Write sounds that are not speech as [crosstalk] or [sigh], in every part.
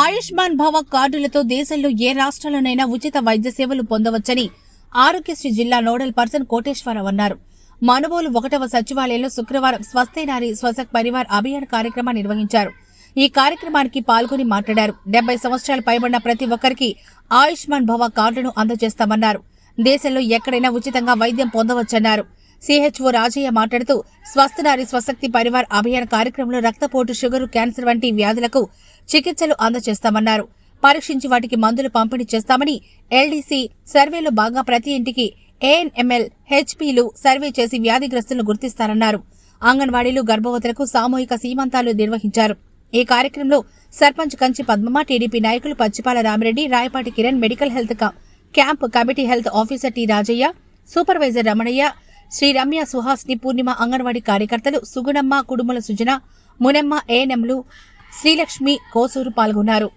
ఆయుష్మాన్ భవ కార్డులతో దేశంలో ఏ రాష్ట్రంలోనైనా ఉచిత వైద్య సేవలు పొందవచ్చని ఆరోగ్యశ్రీ జిల్లా నోడల్ పర్సన్ కోటేశ్వరరావు అన్నారు. మనుబోలు ఒకటవ సచివాలయంలో శుక్రవారం స్వస్థ నారి స్వసక్ పరివార్ అభియాన్ కార్యక్రమాన్ని నిర్వహించారు. ఈ కార్యక్రమానికి పాల్గొని మాట్లాడారు. డెబ్బై సంవత్సరాలు పైబడిన ప్రతి ఒక్కరికి ఆయుష్మాన్ భవ కార్డును అందజేస్తామన్నారు. దేశంలో ఎక్కడైనా ఉచితంగా వైద్యం పొందవచ్చన్నారు. సిహెచ్ఓ రాజయ్య మాట్లాడుతూ స్వస్థ నారి స్వశక్తి పరివార్ అభియాన్ కార్యక్రమంలో రక్తపోటు షుగరు క్యాన్సర్ వంటి వ్యాధులకు చికిత్సలు అందజేస్తామన్నారు. పరీక్షించి వాటికి మందులు పంపిణీ చేస్తామని ఎల్డీసీ సర్వేలో బాగా ప్రతి ఇంటికి ఏఎన్ఎంఎల్ హెచ్పీలు సర్వే చేసి వ్యాధిగ్రస్తులను గుర్తిస్తారన్నారు. అంగన్వాడీలు గర్భవతులకు సామూహిక సీమంతాలు నిర్వహించారు. ఈ కార్యక్రమంలో సర్పంచ్ కంచి పద్మమ్మ టీడీపీ నాయకులు Pachipala Ramireddy Rayapati Kiran medical health camp committee health officer T Rajaiah supervisor Ramanaiah Sri Ramya Suhasini Purnima anganwadi కార్యకర్తలు సుగుణమ్మ కుడుముల సుజన మునెమ్మ ఏఎన్ఎంలు శ్రీలక్ష్మి కోసూరు పాల్గొన్నారు.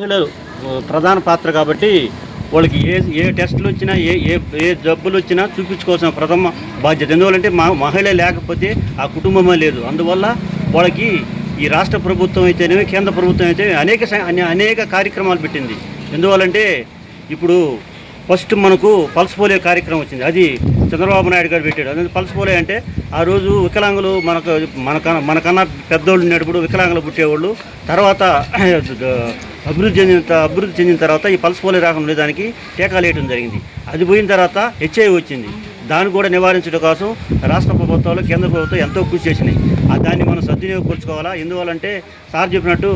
మహిళలు ప్రధాన పాత్ర కాబట్టి వాళ్ళకి ఏ ఏ టెస్టులు వచ్చినా ఏ ఏ ఏ జబ్బులు వచ్చినా చూపించుకోవాల్సిన ప్రథమ బాధ్యత. ఎందువల్లంటే మా మహిళ లేకపోతే ఆ కుటుంబమే లేదు. అందువల్ల వాళ్ళకి ఈ రాష్ట్ర ప్రభుత్వం అయితేనేమి కేంద్ర ప్రభుత్వం అయితే అనేక అనే- అనేక కార్యక్రమాలు పెట్టింది. ఎందువల్లంటే ఇప్పుడు ఫస్ట్ మనకు పల్స్ పోలియో కార్యక్రమం వచ్చింది. అది చంద్రబాబు నాయుడు గారు పెట్టాడు. అందుకే పల్స్ పోలియో అంటే ఆ రోజు వికలాంగులు మనకు మనకన్నా మనకన్నా పెద్దోళ్ళు ఉన్నప్పుడు వికలాంగులు పుట్టేవాళ్ళు. తర్వాత [clears throat] అభివృద్ధి చెందిన అభివృద్ధి చెందిన తర్వాత ఈ పల్స్ పోలియో రాకుండా దానికి టీకాలు వేయడం జరిగింది. అది పోయిన తర్వాత హెచ్ఐవి వచ్చింది. దాన్ని కూడా నివారించడం కోసం రాష్ట్ర ప్రభుత్వాలు కేంద్ర ప్రభుత్వం ఎంతో కృషి చేసినాయి. దాన్ని మనం సద్వినియోగపరుచుకోవాలా? ఎందువల్లంటే సార్ చెప్పినట్టు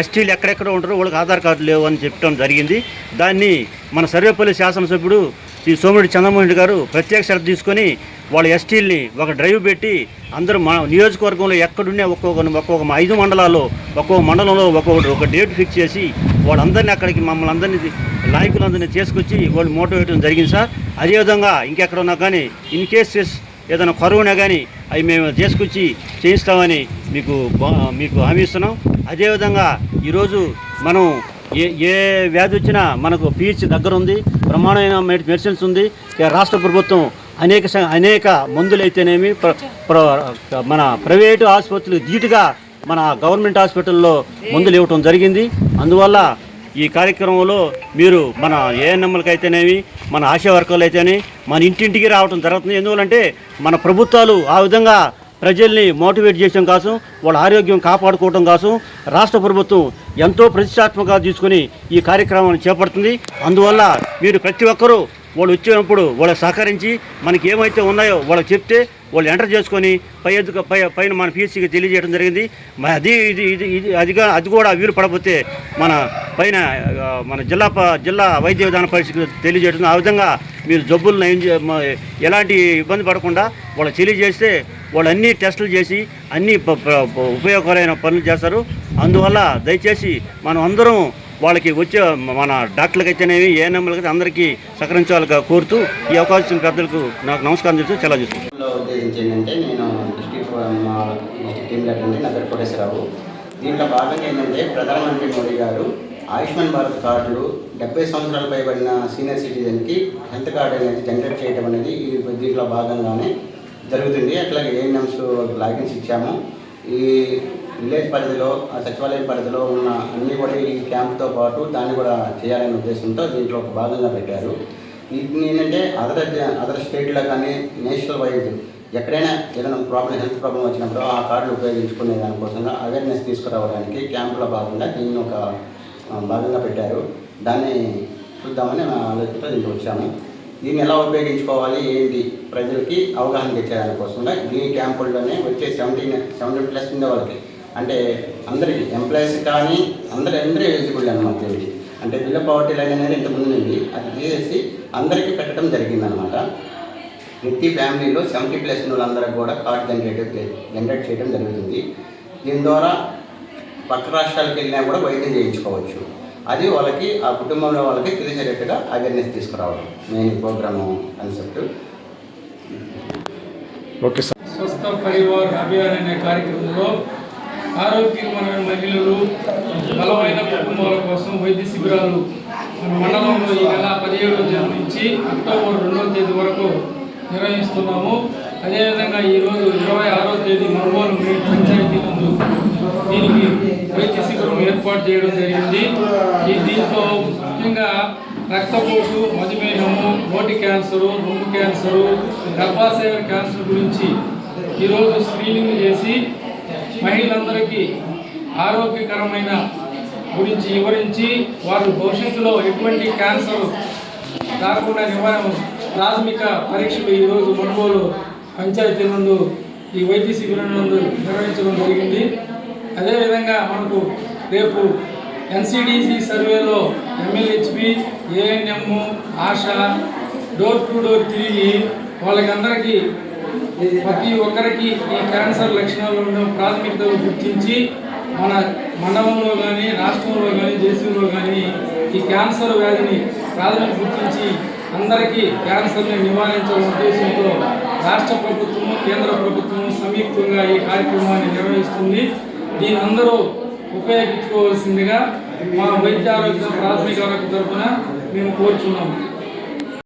ఎస్టీలు ఎక్కడెక్కడ ఉంటారో వాళ్ళకి ఆధార్ కార్డు లేవు అని చెప్పడం జరిగింది. దాన్ని మన సర్వేపల్లి శాసనసభ్యుడు శ్రీ సోమిరెడ్డి చంద్రమోహన్ రెడ్డి గారు ప్రత్యేక శ్రద్ధ తీసుకొని వాళ్ళ ఎస్టీల్ని ఒక డ్రైవ్ పెట్టి అందరూ మన నియోజకవర్గంలో ఎక్కడున్నా ఒక్కొక్క ఒక్కొక్క ఐదు మండలాల్లో ఒక్కొక్క మండలంలో ఒక్కొక్కటి ఒక డేట్ ఫిక్స్ చేసి వాళ్ళందరినీ అక్కడికి మమ్మల్ని అందరినీ నాయకులందరినీ తీసుకొచ్చి వాళ్ళు మోటివేయడం జరిగింది సార్. అదేవిధంగా ఇంకెక్కడ ఉన్నా కానీ ఇన్ కేసెస్ ఏదైనా కరువునా కానీ అవి మేము తీసుకొచ్చి చేయిస్తామని మీకు బా- మీకు హామీ ఇస్తున్నాం. అదేవిధంగా ఈరోజు మనం ఏ ఏ వ్యాధి వచ్చినా మనకు పిహెచ్ దగ్గర ఉంది ప్రమాణమైన మెడిసిన్స్ ఉంది. రాష్ట్ర ప్రభుత్వం అనేక అనేక మందులు అయితేనేమి ప్ర- ప్ర- మన ప్రైవేటు ఆసుపత్రులు ధీటుగా మన గవర్నమెంట్ హాస్పిటల్లో మందులు ఇవ్వటం జరిగింది. అందువల్ల ఈ కార్యక్రమంలో మీరు మన ఏఎన్ఎంలకు అయితేనేమి మన ఆశా వర్కర్లు అయితేనే మన ఇంటింటికి రావడం జరుగుతుంది. ఎందువల్లంటే మన ప్రభుత్వాలు ఆ విధంగా ప్రజల్ని మోటివేట్ చేయడం కోసం వాళ్ళ ఆరోగ్యం కాపాడుకోవడం కోసం రాష్ట్ర ప్రభుత్వం ఎంతో ప్రతిష్టాత్మకంగా తీసుకుని ఈ కార్యక్రమాన్ని చేపడుతుంది. అందువల్ల మీరు ప్రతి ఒక్కరూ వాళ్ళు వచ్చినప్పుడు వాళ్ళకి సహకరించి మనకి ఏమైతే ఉన్నాయో వాళ్ళకి చెప్తే వాళ్ళు ఎంటర్ చేసుకొని పై ఎదుగు పై పైన మన పిఎస్సికి తెలియజేయడం జరిగింది. అది ఇది ఇది ఇది అదిగా అది కూడా వీలు పడకపోతే మన పైన మన జిల్లా ప- జిల్లా వైద్య విధాన పరిస్థితికి తెలియజేయడం. ఆ విధంగా మీరు జబ్బులను ఎలాంటి ఇబ్బంది పడకుండా వాళ్ళు తెలియజేస్తే వాళ్ళు అన్ని టెస్టులు చేసి అన్ని ఉపయోగకరమైన పనులు చేస్తారు. అందువల్ల దయచేసి మనం అందరం వాళ్ళకి వచ్చే మన డాక్టర్లకు అయితేనేవి ఏఎన్ఎంలకి అందరికీ సహకరించాలిగా కోరుతూ ఈ అవకాశం పెద్దలకు నాకు నమస్కారం చేస్తూ చాలా చూస్తాను ఉద్దేశించి ఏంటంటే నేను డిస్ట్రిక్ట్ మా డిస్ట్రిక్ట్ టీమ్ లీడర్ నా పేరు కోటేశ్వరరావు. దీంట్లో భాగంగా ఏంటంటే ప్రధానమంత్రి మోడీ గారు ఆయుష్మాన్ భారత్ కార్డులు డెబ్బై సంవత్సరాలు పైబడిన సీనియర్ సిటిజన్కి హెల్త్ కార్డు అనేది జనరేట్ చేయడం అనేది దీంట్లో భాగంగానే జరుగుతుంది. అట్లాగే ఏఎన్ఎంస్ లాగిన్స్ ఇచ్చాము. ఈ విలేజ్ పరిధిలో ఆ సచివాలయం పరిధిలో ఉన్న అన్నీ కూడా ఈ క్యాంప్తో పాటు దాన్ని కూడా చేయాలనే ఉద్దేశంతో దీంట్లో ఒక భాగంగా పెట్టారు. వీటిని ఏంటంటే అదర్ అదర్ స్టేట్లో కానీ నేషనల్ వైజ్ ఎక్కడైనా ఏదైనా ప్రాబ్లం హెల్త్ ప్రాబ్లం వచ్చినప్పుడు ఆ కార్డులు ఉపయోగించుకునే దానికోసంగా అవేర్నెస్ తీసుకురావడానికి క్యాంపులో భాగంగా దీన్ని ఒక భాగంగా పెట్టారు. దాన్ని చూద్దామని ఆలోచనతో దీనికి వచ్చాము. దీన్ని ఎలా ఉపయోగించుకోవాలి ఏంటి ప్రజలకి అవగాహన తెచ్చేదానికోసంగా ఈ క్యాంపుల్లోనే వచ్చే సెవెంటీన్ సెవెంటీన్ ప్లస్ ఉండే వాళ్ళకి. అంటే అందరికీ ఎంప్లాయీస్ కానీ అందరి అందరూ ఎలిజిబుల్ అనమాట దీనికి అంటే బిల్ల పవర్టీ లైన్ అనేది ఇంతకుముందు నుండి అది తీసేసి అందరికీ పెట్టడం జరిగిందనమాట ప్రతి ఫ్యామిలీలో సెవెంటీ ప్లస్ ఉన్న వాళ్ళందరికీ కూడా కార్డ్ జనరేట్ జనరేట్ చేయడం జరుగుతుంది. దీని ద్వారా పక్క రాష్ట్రాలకు వెళ్ళినా కూడా వైద్యం చేయించుకోవచ్చు. అది వాళ్ళకి ఆ కుటుంబంలో వాళ్ళకి తెలిసేటట్టుగా అవేర్నెస్ తీసుకురావడం. Main programme concept. Okay sir. Swasth Parivar Abhiyan అనే కార్యక్రమంలో ఆరోగ్యకరమైన మహిళలు బలమైన కుటుంబాల కోసం వైద్య శిబిరాలు మన మండలంలో ఈ నెల పదిహేడవ తేదీ నుంచి అక్టోబర్ రెండవ తేదీ వరకు నిర్వహిస్తున్నాము. అదేవిధంగా ఈరోజు ఇరవై ఆరో తేదీ మనుగోలు పంచాయతీ నందు దీనికి ఏర్పాటు చేయడం జరిగింది. ఈ దీంట్లో ముఖ్యంగా రక్తపోటు మధుమేహము నోటి క్యాన్సరు రొమ్ము క్యాన్సరు గర్భాశయ క్యాన్సర్ గురించి ఈరోజు స్క్రీనింగ్ చేసి మహిళలందరికీ ఆరోగ్యకరమైన గురించి వివరించి వారు భవిష్యత్తులో ఎటువంటి క్యాన్సర్ రాకుండా నివారణ ప్రాథమిక పరీక్షలు ఈరోజు మనుగోలు పంచాయతీ నందు ఈ వైద్య శిబిరం నందు నిర్వహించడం జరిగింది. అదేవిధంగా మనకు రేపు ఎన్సిడిసి సర్వేలో MLHP ANM ASHA door to door తిరిగి వాళ్ళకందరికీ ప్రతి ఒక్కరికి ఈ క్యాన్సర్ లక్షణాలు ఉండడం ప్రాథమికత గుర్తించి మన మండలంలో కానీ రాష్ట్రంలో కానీ దేశంలో కానీ ఈ క్యాన్సర్ వ్యాధిని ప్రాథమిక గుర్తించి అందరికీ క్యాన్సర్ని నివారించాలనే ఉద్దేశంతో రాష్ట్ర ప్రభుత్వము కేంద్ర ప్రభుత్వము సంయుక్తంగా ఈ కార్యక్రమాన్ని నిర్వహిస్తుంది. దీని అందరూ ఉపయోగించుకోవాల్సిందిగా మా వైద్య ఆరోగ్య ప్రాథమిక ఆరోగ్య తరఫున మేము కోరుచున్నాము.